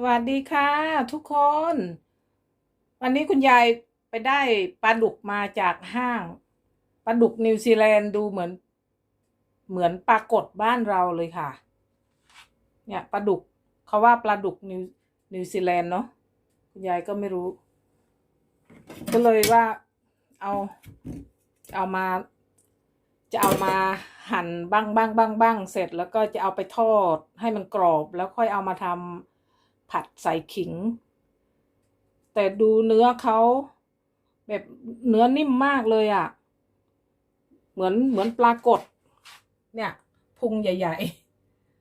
สวัสดีค่ะทุกคน วันนี้คุณยายไปได้ปลาดุกมาจากห้างปลาดุกนิวซีแลนด์ดูเหมือน เหมือนปลากดบ้านเราเลยค่ะ เนี่ยปลาดุกเขาว่าปลาดุกนิวนิวซีแลนด์เนาะคุณยายก็ไม่รู้ ก็เลยว่าเอาเอามา จะเอามาหั่นบ้างบ้างบ้างบ้างเสร็จแล้วก็จะเอาไปทอดให้มันกรอบแล้วค่อยเอามาทำ ผัดใส่ขิง แต่ดูเนื้อเขาแบบเนื้อนิ่มมากเลยอะ่ะ เหมือนเหมือนปลากดเนี่ยพุงใหญ่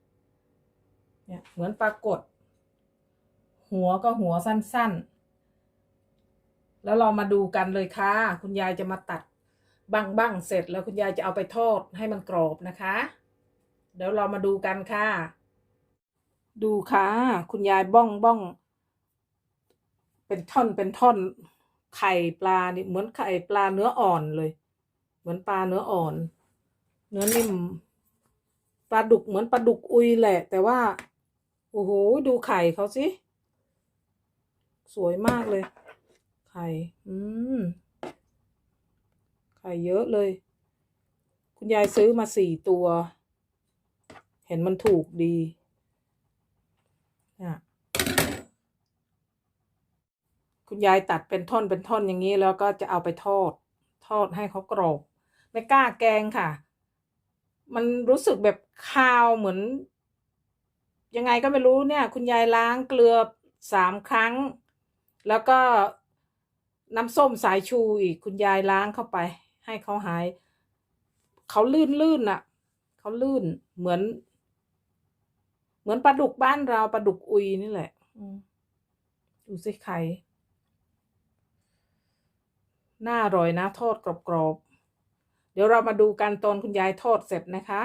ๆ เนี่ยเหมือนปลากด หัวก็หัวสั้นๆ แล้วเรามาดูกันเลยค่ะ คุณยายจะมาตัดบ้างบ้างเสร็จแล้วคุณยายจะเอาไปทอดให้มันกรอบนะคะ เดี๋ยวเรามาดูกันค่ะ ดูค่ะ คุณยายบ้องบ้อง เป็นท่อนเป็นท่อน ไข่ปลานี่เหมือนไข่ปลาเนื้ออ่อนเลย เหมือนปลาเนื้ออ่อน เนื้อนิ่มปลาดุกเหมือนปลาดุกอุยแหละ แต่ว่า โอ้โห ดูไข่เขาสิ สวยมากเลย ไข่ อืม ไข่เยอะเลย คุณยายซื้อมาสี่ตัว เห็นมันถูกดี เนี่ยคุณยายตัดเป็นท่อนเป็นท่อนอย่างนี้แล้วก็จะเอาไปทอด ทอดให้เขากรอบไม่กล้าแกงค่ะ มันรู้สึกแบบคาวเหมือน ยังไงก็ไม่รู้เนี่ย คุณยายล้างเกลือสามครั้ง แล้วก็น้ำส้มสายชูอีก คุณยายล้างเข้าไป ให้เขาหาย เขาลื่นลื่นอะ เขาลื่นเหมือน เหมือนปลาดุกบ้านเราปลาดุกอุยนี่แหละอืมดูสิไข่น่าอร่อยนะ ทอดกรอบๆ เดี๋ยวเรามาดูกันตอนคุณยายทอดเสร็จนะคะ